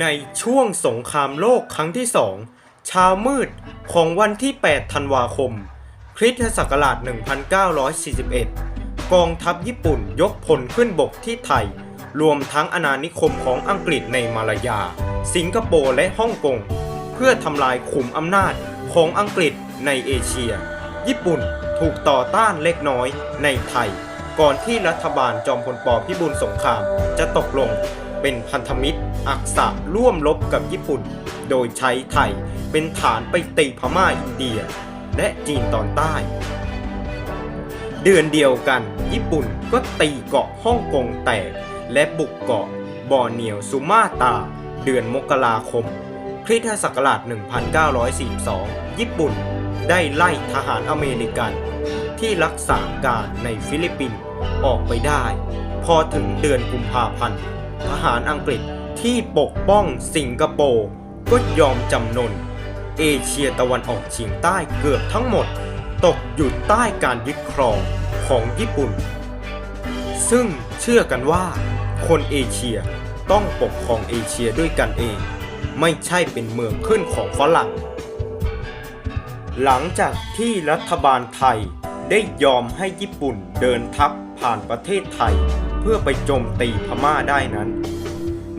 ในช่วงสงครามโลกครั้งที่สองเช้ามืดของวันที่ 8 ธันวาคม คริสตศักราช 1941 กองทัพญี่ปุ่นยกพลขึ้นบกที่ไทย รวมทั้งอาณานิคมของอังกฤษในมาลายา สิงคโปร์และฮ่องกง เพื่อทำลายขุมอำนาจของอังกฤษในเอเชีย ญี่ปุ่นถูกต่อต้านเล็กน้อยในไทย ก่อนที่รัฐบาลจอมพลปพิบูลสงคราม จะตกลงเป็นพันธมิตร อักษะร่วมรบกับญี่ปุ่น โดยใช้ไทยเป็นฐานไปตีพม่าอินเดีย และจีนตอนใต้ เดือนเดียวกัน ญี่ปุ่นก็ตีเกาะฮ่องกงแตก และบุกเกาะบอร์เนียวซูมาตา เดือนมกราคมคริสตศักราช 1942 ญี่ปุ่นได้ไล่ทหารอเมริกัน ที่รักษาการในฟิลิปปินส์ ออกไปได้ พอถึงเดือนกุมภาพันธ์ ทหารอังกฤษที่ปกป้องสิงคโปร์ก็ยอมจำนน เอเชียตะวันออกเฉียงใต้เกือบทั้งหมด ตกอยู่ใต้การยึดครองของญี่ปุ่น ซึ่งเชื่อกันว่า คนเอเชียต้องปกครองเอเชียด้วยกันเอง ไม่ใช่เป็นเมืองขึ้นของฝรั่ง หลังจากที่รัฐบาลไทยได้ยอมให้ญี่ปุ่นเดินทัพ ผ่านประเทศไทย เพื่อไปโจมตีพม่าได้นั้น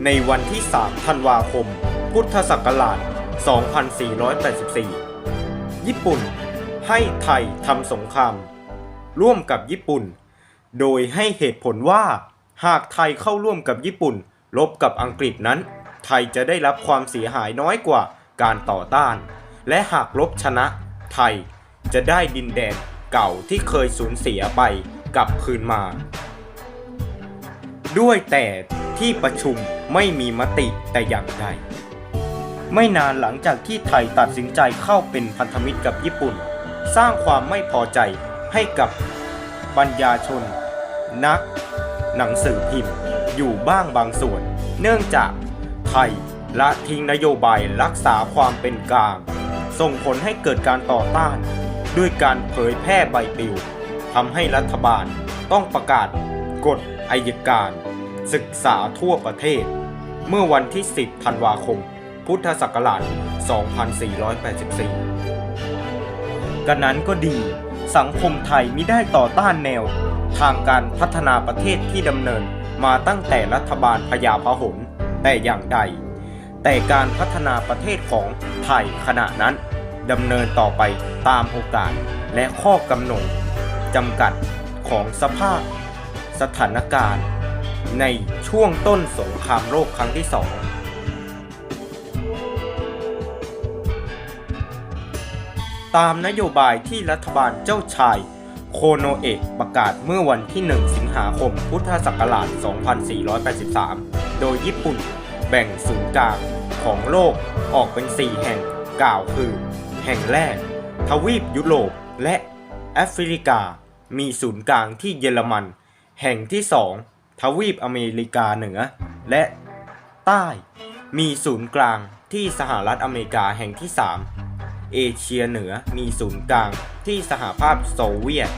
ในวันที่ 3 ธันวาคม พุทธศักราช 2484 ญี่ปุ่นให้ไทยทำสงคราม ร่วมกับญี่ปุ่น โดยให้เหตุผลว่า หากไทยเข้าร่วมกับญี่ปุ่นรบกับอังกฤษนั้น ไทยจะได้รับความเสียหายน้อยกว่าการต่อต้าน และหากรบชนะ ไทยจะได้ดินแดนเก่าที่เคยสูญเสียไป กลับคืนมา ด้วยแต่ที่ประชุมไม่มีมติแต่อย่างใด ไม่นานหลังจากที่ไทยตัดสินใจเข้าเป็นพันธมิตรกับญี่ปุ่น สร้างความไม่พอใจให้กับปัญญาชน นัก หนังสือพิมพ์ อยู่บ้างบางส่วน เนื่องจากไทยละทิ้งนโยบายรักษาความเป็นกลาง ส่งผลให้เกิดการต่อต้าน ด้วยการเผยแพร่ใบปลิว ทำให้รัฐบาลต้องประกาศกฎอายการ ศึกษาทั่วประเทศ เมื่อวันที่ 10 ธันวาคม พุทธศักราช 2484 กันนั้นก็ดีสังคมไทยมิได้ต่อต้านแนว ทางการพัฒนาประเทศที่ดำเนินมาตั้งแต่รัฐบาลพญาพหลแต่อย่างใด แต่การพัฒนาประเทศของไทยขณะนั้นดำเนินต่อไปตามโอกาสและข้อกำหนด จำกัดของสภาพสถานการณ์ ในช่วงต้นสงครามโลกครั้งที่สองตามนโยบายที่รัฐบาลเจ้าชายโคโนเอะประกาศเมื่อวันที่ 1 สิงหาคม พุทธศักราช 2483 โดยญี่ปุ่นแบ่งศูนย์กลางของโลกออกเป็น 4 แห่งกล่าวคือ แห่งแรก ทวีปยุโรปและ แอฟริกา มีศูนย์กลางที่เยอรมัน แห่งที่2ทวีปอเมริกาเหนือ และใต้ มีศูนย์กลางที่สหรัฐอเมริกาแห่งที่3เอเชียเหนือมีศูนย์กลางที่สหภาพโซเวียต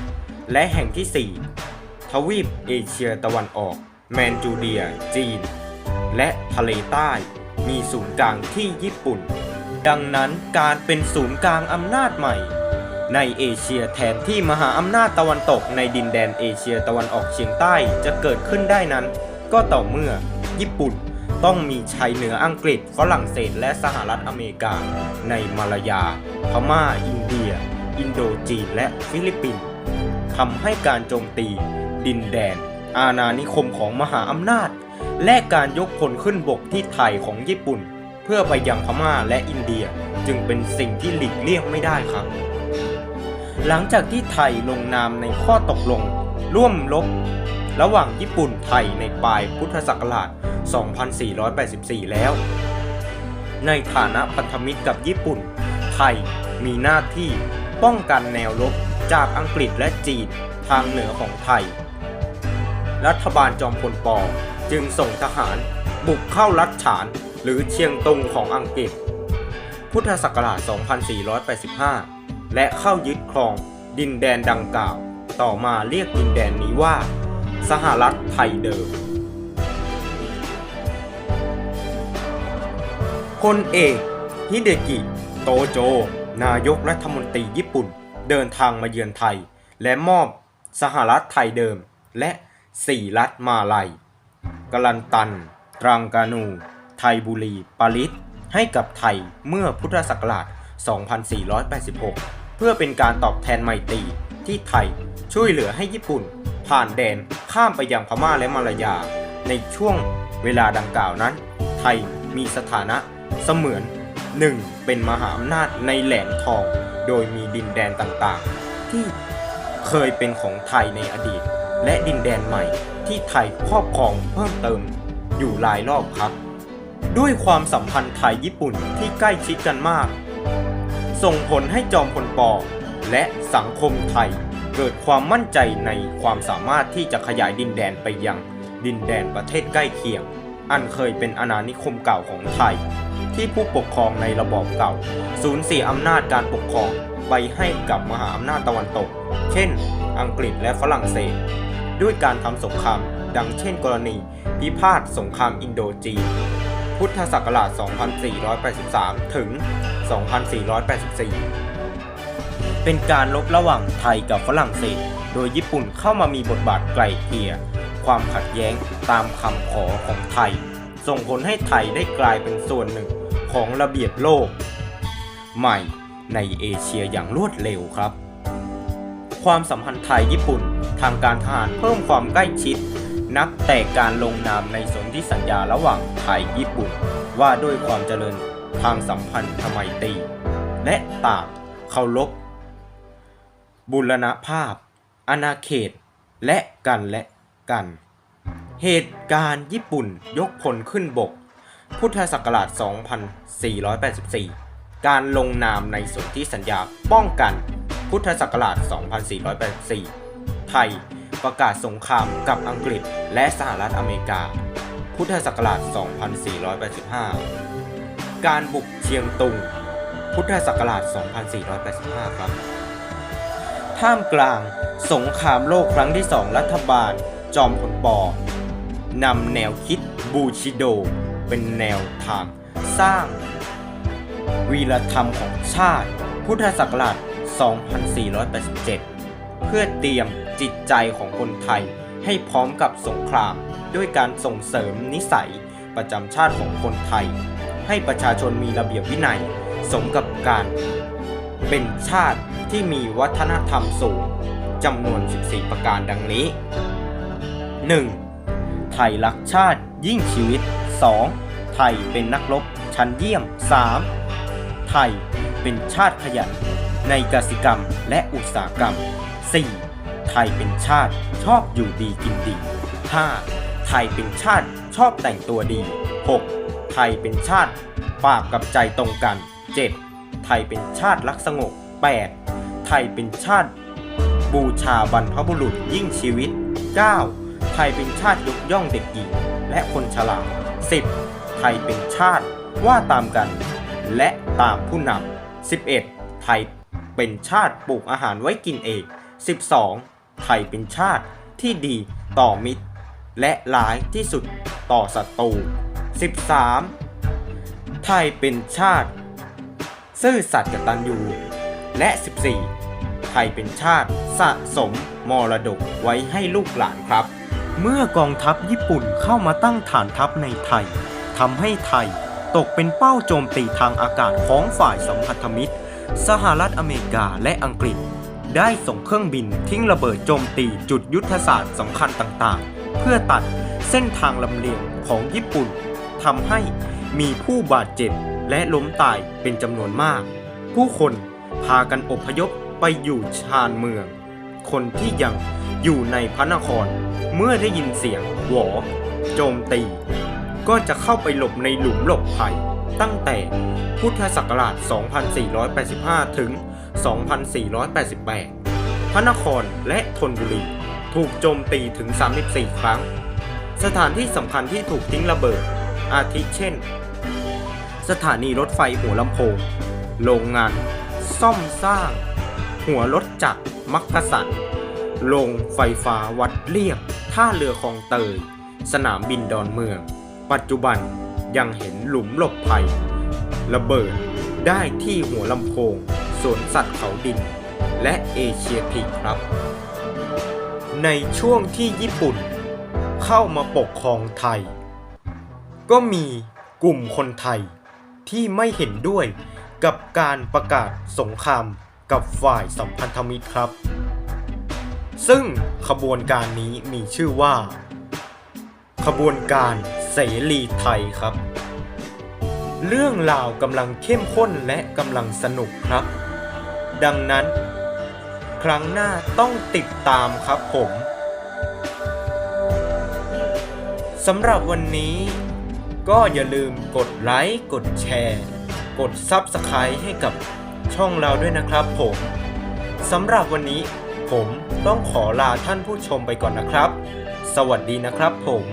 และแห่งที่ 4 ทวีปเอเชียตะวันออก แมนจูเรีย จีน และทะเลใต้ มีศูนย์กลางที่ญี่ปุ่น ดังนั้นการเป็นศูนย์กลางอำนาจใหม่ ในเอเชียแทนที่มหาอำนาจตะวันตกในดินแดนเอเชียตะวันออกเฉียงใต้จะเกิดขึ้นได้นั้น ก็ต่อเมื่อ ญี่ปุ่นต้องมีชัยเหนืออังกฤษฝรั่งเศสและสหรัฐอเมริกา ในมาลายา พม่า อินเดีย อินโดจีนและฟิลิปปินส์ทำให้การโจมตี ดินแดน อาณานิคมของมหาอำนาจ และการยกพลขึ้นบกที่ไทยของญี่ปุ่น เพื่อไปยังพม่าและอินเดียจึงเป็นสิ่งที่หลีกเลี่ยงไม่ได้ครับ หลังจากที่ไทยลงนามในข้อตกลง ร่วมรบระหว่างญี่ปุ่นไทยในปลายพุทธศักราช 2484 แล้ว ในฐานะพันธมิตรกับญี่ปุ่น ไทยมีหน้าที่ป้องกันแนวรบจากอังกฤษและจีนทางเหนือของไทย รัฐบาลจอมพลปจึงส่งทหารบุกเข้ารัฐฉานหรือเชียงตุงของอังกฤษ พุทธศักราช 2485 และเข้ายึดครองดินแดนดังกล่าว ต่อมาเรียกดินแดนนี้ว่า สหรัฐไทยเดิมพลเอกฮิเดกิ โตโจ นายกรัฐมนตรีญี่ปุ่น เดินทางมาเยือนไทย และมอบสหรัฐไทยเดิม และสี่รัฐมาลัยกลันตัน ตรังกานู ไทยบุรี ปาริสให้กับไทยเมื่อพุทธศักราช 2486 พื่อเป็นการตอบแทนไมตรีที่ไทยช่วยเหลือให้ญี่ปุ่น ผ่านแดนข้ามไปยังพม่าและมาลายา ในช่วงเวลาดังกล่าวนั้น ไทยมีสถานะเสมือนหนึ่งเป็นมหาอำนาจในแหลมทอง โดยมีดินแดนต่างๆ ที่เคยเป็นของไทยในอดีต และดินแดนใหม่ที่ไทยครอบครองเพิ่มเติมอยู่หลายรอบครับ ด้วยความสัมพันธ์ไทยญี่ปุ่นที่ใกล้ชิดกันมาก ส่งผลให้จอมพลปอและสังคมไทย เกิดความมั่นใจในความสามารถที่จะขยายดินแดนไปยังดินแดนประเทศใกล้เคียง อันเคยเป็นอาณานิคมเก่าของไทย ที่ผู้ปกครองในระบอบเก่า สูญเสียอำนาจการปกครองไปให้กับมหาอำนาจตะวันตก เช่น อังกฤษและฝรั่งเศส ด้วยการทำสงครามดังเช่นกรณีพิพาทสงครามอินโดจีน พุทธศักราช 2483 ถึง 2484 เป็นการลบระหว่างไทยกับฝรั่งเศส โดยญี่ปุ่นเข้ามามีบทบาทไกลเกลี่ย ความขัดแย้งตามคำขอของไทย ส่งผลให้ไทยได้กลายเป็นส่วนหนึ่งของระเบียบโลก ใหม่ในเอเชียอย่างรวดเร็วครับ ความสัมพันธ์ไทยญี่ปุ่นทางการทหารเพิ่มความใกล้ชิด นับแต่การลงนามในสนธิสัญญาระหว่างไทยญี่ปุ่น ว่าด้วยความเจริญ ทางสัมพันธไมตรีและต่างเคารพบุรณภาพ อาณาเขต และกันและกัน เหตุการณ์ญี่ปุ่นยกพลขึ้นบก พุทธศักราช 2484 การลงนามในสนธิสัญญาป้องกัน พุทธศักราช 2484 ไทยประกาศสงครามกับอังกฤษและสหรัฐอเมริกา พุทธศักราช 2485 การบุกเชียงตุง พุทธศักราช 2485 ครับ ท่ามกลางสงครามโลกครั้งที่สองรัฐบาล จอมพลปอนำแนวคิดบูชิโด เป็นแนวทางสร้าง วีรธรรมของชาติ พุทธศักราช 2487 เพื่อเตรียมจิตใจของคนไทยให้พร้อมกับสงครามด้วยการส่งเสริมนิสัยประจำชาติของคนไทย ให้ประชาชนมีระเบียบวินัย สมกับการเป็นชาติที่มีวัฒนธรรมสูงจำนวน 14 ประการดังนี้ 1. ไทยรักชาติยิ่งชีวิต 2. ไทยเป็นนักรบชั้นเยี่ยม 3. ไทยเป็นชาติขยันในกสิกรรมและอุตสาหกรรม 4. ไทยเป็นชาติชอบอยู่ดีกินดี 5. ไทยเป็นชาติชอบแต่งตัวดี 6. ไทยเป็นชาติปากกับใจตรงกัน 7. ไทยเป็นชาติรักสงบ 8. ไทยเป็นชาติ บูชาบรรพบุรุษยิ่งชีวิต 9. ไทยเป็นชาติยกย่องเด็กหญิงและคนฉลาด 10. ไทยเป็นชาติว่าตามกัน และตามผู้นำ 11. ไทยเป็นชาติปลูกอาหารไว้กินเอง 12. ไทยเป็นชาติที่ดีต่อมิตร และร้ายที่สุดต่อศัตรู 13. ไทยเป็นชาติ ซื่อสัตย์กตัญญูและ 14 ไทยเป็นชาติสะสมมรดกไว้ให้ลูกหลานครับ เมื่อกองทัพญี่ปุ่นเข้ามาตั้งฐานทัพในไทยทำให้ไทยตกเป็นเป้าโจมตีทางอากาศของฝ่ายสัมพันธมิตร สหรัฐอเมริกาและอังกฤษ ได้ส่งเครื่องบินทิ้งระเบิดโจมตีจุดยุทธศาสตร์สำคัญต่างๆ เพื่อตัดเส้นทางลำเลียงของญี่ปุ่น ทำให้มีผู้บาดเจ็บและล้มตายเป็นจำนวนมาก ผู้คนพากันอพยพไปอยู่ชานเมือง คนที่ยังอยู่ในพระนคร เมื่อได้ยินเสียงหวอ โจมตี ก็จะเข้าไปหลบในหลุมหลบภัย ตั้งแต่พุทธศักราช 2485 ถึง 2488 พระนครและธนบุรีถูกโจมตีถึง 34 ครั้ง สถานที่สำคัญที่ถูกทิ้งระเบิด อาทิเช่น สถานีรถไฟหัวลำโพง โรงงาน ซ่อมสร้าง หัวรถจักรมักกะสันโรงไฟฟ้าวัดเรียบ ท่าเรือคลองเตย สนามบินดอนเมือง ปัจจุบันยังเห็นหลุมหลบภัย ระเบิดได้ที่หัวลำโพงสวนสัตว์เขาดิน และเอเชียทีครับ ในช่วงที่ญี่ปุ่น เข้ามาปกครองไทย ก็มีกลุ่มคนไทยที่ไม่เห็นด้วยกับการประกาศสงครามกับฝ่ายสัมพันธมิตรครับ ซึ่งขบวนการนี้มีชื่อว่า ขบวนการเสรีไทยครับ เรื่องราวกำลังเข้มข้นและกำลังสนุกครับ ดังนั้น ครั้งหน้าต้องติดตามครับผมสำหรับวันนี้ ก็อย่าลืมกดไลค์ กดแชร์ กด Subscribe ให้กับช่องเราด้วยนะครับผมสำหรับวันนี้ผมต้องขอลาท่านผู้ชมไปก่อนนะครับ สวัสดีนะครับผม